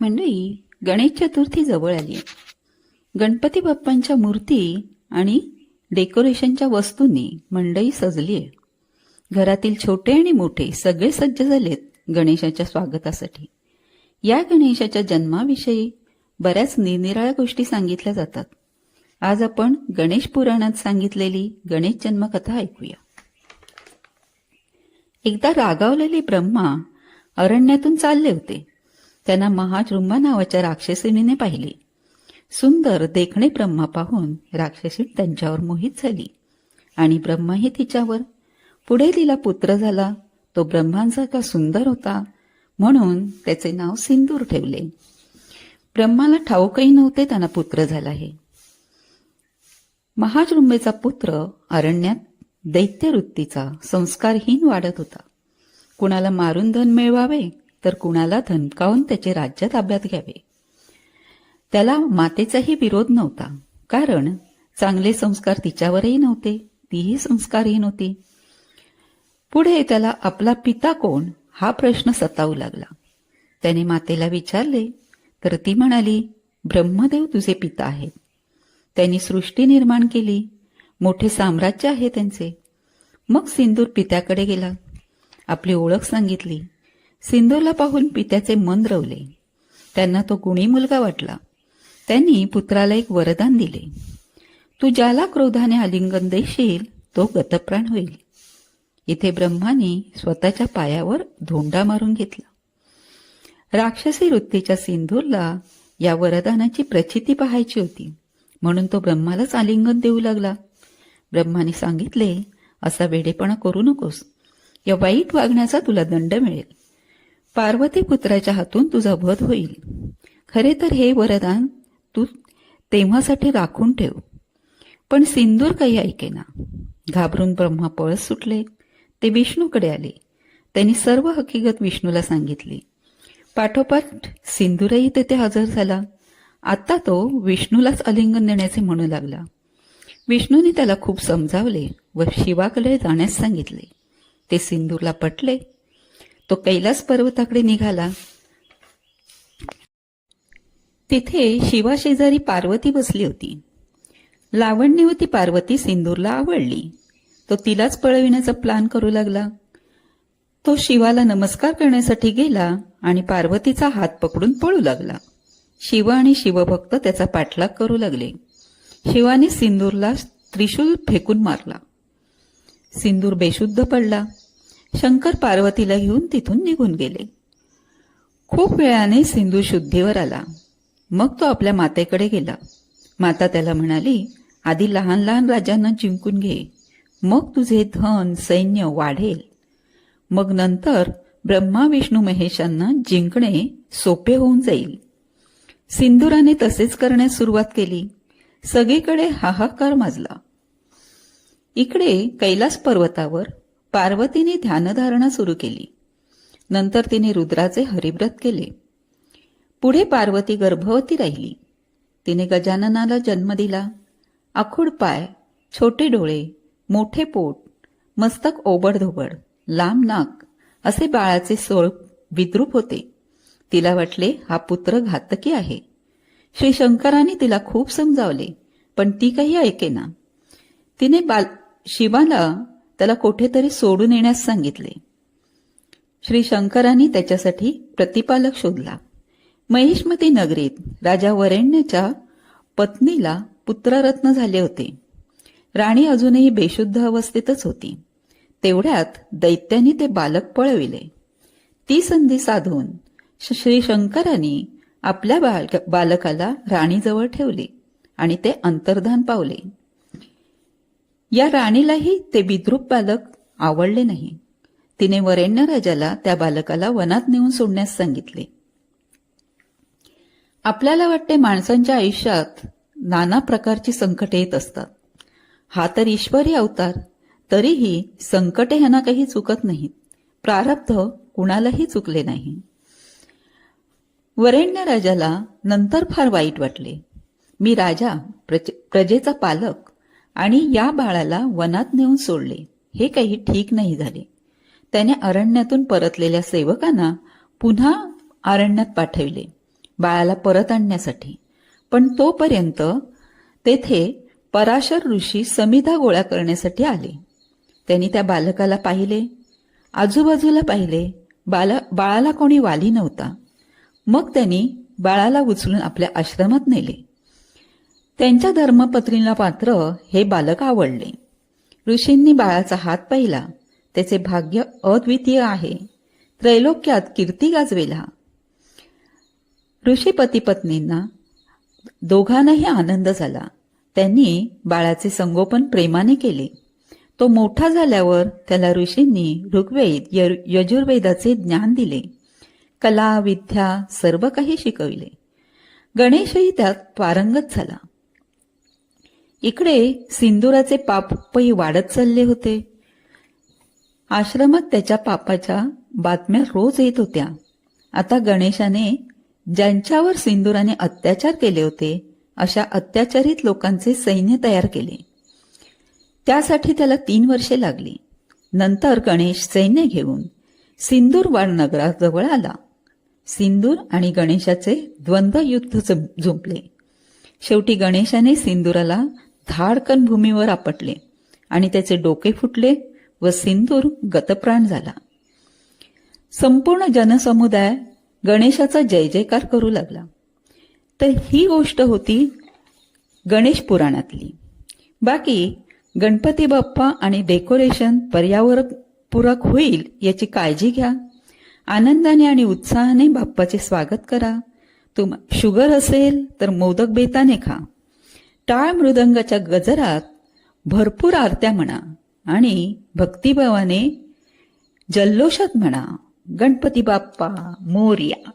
म्हणजे मंडळी गणेश चतुर्थी जवळ आली गणपती बाप्पांच्या मूर्ती आणि डेकोरेशनच्या वस्तूंनी मंडई सजली आहे. घरातील छोटे आणि मोठे सगळे सज्ज झालेत गणेशाच्या स्वागतासाठी. या गणेशाच्या जन्माविषयी बऱ्याच निरनिराळ्या गोष्टी सांगितल्या जातात. आज आपण गणेश पुराणात सांगितलेली गणेश जन्मकथा ऐकूया. एकदा रागावलेले ब्रह्मा अरण्यातून चालले होते. त्यांना महाजृंभा नावाच्या राक्षसिणीने पाहिले. सुंदर देखणे ब्रह्मा पाहून राक्षसी त्यांच्यावर मोहित झाली. आणि ब्रह्माही तिच्यावर पुढे तिला पुत्र झाला. तो ब्रह्मांसारखा सुंदर होता म्हणून त्याचे नाव सिंदूर ठेवले. ब्रह्माला ठाऊकही नव्हते त्यांना पुत्र झाला हे. महाजृंबेचा पुत्र अरण्यात दैत्यवृत्तीचा संस्कारहीन वाढत होता. कुणाला मारून धन मिळवावे? तर कुणाला धमकावून त्याचे राज्य ताब्यात घ्यावे? त्याला मातेचाही विरोध नव्हता. कारण चांगले संस्कार तिच्यावरही नव्हते तीही संस्कारहीन होती पुढे त्याला आपला पिता कोण हा प्रश्न सतावू लागला. त्याने मातेला विचारले तर ती म्हणाली ब्रह्मदेव तुझे पिता आहेत. त्यांनी सृष्टी निर्माण केली. मोठे साम्राज्य आहे त्यांचे. मग सिंदूर पित्याकडे गेला. आपली ओळख सांगितली. सिंधूला पाहून पित्याचे मन रवले. त्यांना तो गुणी मुलगा वाटला. त्यांनी पुत्राला एक वरदान दिले. तू ज्याला क्रोधाने आलिंगन देशील तो गतप्राण होईल. इथे ब्रह्माने स्वतःच्या पायावर धोंडा मारून घेतला. राक्षसी वृत्तीच्या सिंधूरला या वरदानाची प्रचिती पाहायची होती. म्हणून तो ब्रह्मालाच आलिंगन देऊ लागला. ब्रह्माने सांगितले असा वेडेपणा करू नकोस. या वाईट वागण्याचा तुला दंड मिळेल. पार्वती पुत्राच्या हातून तुझा वध होईल. खरे तर हे वरदान तू तेव्हासाठी राखून ठेव. पण सिंदूर काही ऐकेना. घाबरून ब्रह्मा पळस सुटले. ते विष्णूकडे आले. त्यांनी सर्व हकीकत विष्णूला सांगितली. पाठोपाठ सिंदूरही तेथे हजर झाला. आता तो विष्णूलाच अलिंगन देण्याचे म्हणू लागला. विष्णूने त्याला खूप समजावले व शिवाकडे जाण्यास सांगितले. ते सिंदूरला पटले. तो कैलास पर्वताकडे निघाला. तिथे शिवाशेजारी पार्वती बसली होती. लावण्यवती पार्वती सिंदूरला आवडली. तो तिलाच पळविण्याचा प्लान करू लागला. तो शिवाला नमस्कार करण्यासाठी गेला आणि पार्वतीचा हात पकडून पळू लागला. शिव आणि शिवभक्त त्याचा पाठलाग करू लागले. शिवाने सिंदूरला त्रिशूल फेकून मारला. सिंदूर बेशुद्ध पडला. शंकर पार्वतीला घेऊन तिथून निघून गेले. खूप वेळाने सिंधू शुद्धीवर आला. मग तो आपल्या मातेकडे गेला. माता त्याला म्हणाली आधी लहान लहान राजांना जिंकून घे. मग तुझे धन सैन्य वाढेल. मग नंतर ब्रह्मा विष्णू महेशांना जिंकणे सोपे होऊन जाईल. सिंदुराने तसेच करण्यास सुरुवात केली. सगळीकडे हाहाकार माजला. इकडे कैलास पर्वतावर पार्वतीने ध्यानधारणा सुरू केली. नंतर तिने रुद्राचे हरिव्रत केले. पुढे पार्वती गर्भवती राहिली. तिने गजाननाला जन्म दिला. आखूड पाय छोटे डोळे मोठे पोट मस्तक ओबडधोबड लांब नाक असे बाळाचे स्वरूप विद्रूप होते. तिला वाटले हा पुत्र घातकी आहे. श्री शंकराने तिला खूप समजावले पण ती काही ऐकेना. तिने बाल शिवाला त्याला कुठेतरी सोडून येण्यास सांगितले. श्री शंकरांनी त्याच्यासाठी प्रतिपालक शोधला. महिषमती नगरीत राजा वरेण्यच्या पत्नीला पुत्ररत्न झाले होते. राणी अजूनही बेशुद्ध अवस्थेतच होती. तेवढ्यात दैत्याने ते बालक पळविले. ती संधी साधून श्री शंकरांनी आपल्या बालक बालकाला राणीजवळ ठेवले आणि ते अंतर्धान पावले. या राणीलाही ते विद्रूप बालक आवडले नाही. तिने वरेण्य राजाला त्या बालकाला वनात नेऊन सोडण्यास सांगितले. आपल्याला वाटते माणसांच्या आयुष्यात नाना प्रकारची संकटे येत असतात. हा तर ईश्वरी अवतार. तरीही संकटे ह्यांना काही चुकत नाहीत. प्रारब्ध कुणालाही चुकले नाही. वरेण्य राजाला नंतर फार वाईट वाटले. मी राजा प्रजेचा पालक. आणि या बाळाला वनात नेऊन सोडले. हे काही ठीक नाही झाले. त्याने अरण्यातून परतलेल्या सेवकांना पुन्हा अरण्यात पाठविले बाळाला परत आणण्यासाठी. पण तोपर्यंत तेथे पराशर ऋषी समिधा गोळा करण्यासाठी आले. त्यांनी त्या बालकाला पाहिले आजूबाजूला पाहिले. बाला बाळाला कोणी वाली नव्हता. मग त्यांनी बाळाला उचलून आपल्या आश्रमात नेले. त्यांच्या धर्मपत्नीला मात्र हे बालक आवडले. ऋषींनी बाळाचा हात पाहिला. त्याचे भाग्य अद्वितीय आहे. त्रैलोक्यात कीर्ती गाजवेला. ऋषी पती पत्नींना दोघांनाही आनंद झाला. त्यांनी बाळाचे संगोपन प्रेमाने केले. तो मोठा झाल्यावर त्याला ऋषींनी ऋग्वेद य- यजुर्वेदाचे ज्ञान दिले. कला विद्या सर्व काही शिकविले. गणेशही त्यात पारंगत झाला. इकडे सिंदुराचे पापही वाढत चालले होते. आश्रमात त्याच्या पापाच्या बातम्या रोज येत होत्या. आता गणेशाने ज्यांच्यावर सिंदुराने अत्याचार केले होते अशा अत्याचारित लोकांचे सैन्य तयार केले. त्यासाठी त्याला तीन वर्षे लागली. नंतर गणेश सैन्य घेऊन सिंदूरवाड नगराजवळ आला. सिंदूर आणि गणेशाचे द्वंद्व युद्ध झुंपले. शेवटी गणेशाने सिंदुराला धाडकन भूमीवर आपटले आणि त्याचे डोके फुटले व सिंदूर गतप्राण झाला. संपूर्ण जनसमुदाय गणेशाचा जय जयकार करू लागला. तर ही गोष्ट होती गणेश पुराणातली. बाकी गणपती बाप्पा आणि डेकोरेशन पर्यावरण पूरक होईल याची काळजी घ्या. आनंदाने आणि उत्साहाने बाप्पाचे स्वागत करा. तुम शुगर असेल तर मोदक बेताने खा. टाळ मृदंगाच्या गजरात भरपूर आरत्या म्हणा आणि भक्तिभावाने जल्लोषात म्हणा गणपती बाप्पा मोर्या.